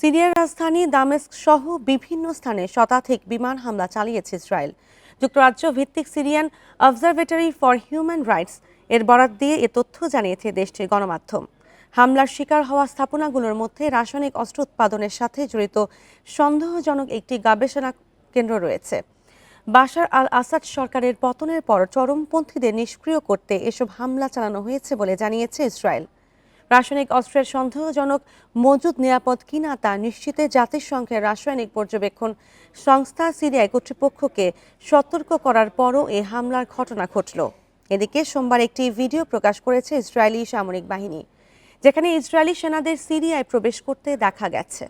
সিরিয়ার রাজধানী দামেস্ক সহ বিভিন্ন স্থানে শতাধিক বিমান হামলা চালিয়েছে ইসরায়েল। যুক্তরাজ্য ভিত্তিক Syrian observatory for human rights এর বরাত দিয়ে এ তথ্য জানিয়েছে দেশটির গণমাধ্যম। হামলার শিকার হওয়া স্থাপনাগুলোর মধ্যে রাসায়নিক অস্ত্র উৎপাদনের সাথে জড়িত সন্দেহজনক একটি গবেষণা কেন্দ্র রয়েছে। বাশার আল আসাদ সরকারের পতনের পর চরমপন্থীদের নিষ্ক্রিয় করতে এসব হামলা চালানো হয়েছে বলে জানিয়েছে ইসরায়েল। রাসায়নিক অস্ত্রের সন্দেহজনক মজুদ নিরাপদ কিনা তা নিশ্চিতে জাতিসংঘের রাসায়নিক পর্যবেক্ষণ সংস্থা সিরিয়ায় কর্তৃপক্ষকে সতর্ক করার পরও এ হামলার ঘটনা ঘটল। এদিকে সোমবার একটি ভিডিও প্রকাশ করেছে ইসরায়েলি সামরিক বাহিনী, যেখানে ইসরায়েলি সেনাদের সিরিয়ায় প্রবেশ করতে দেখা গেছে।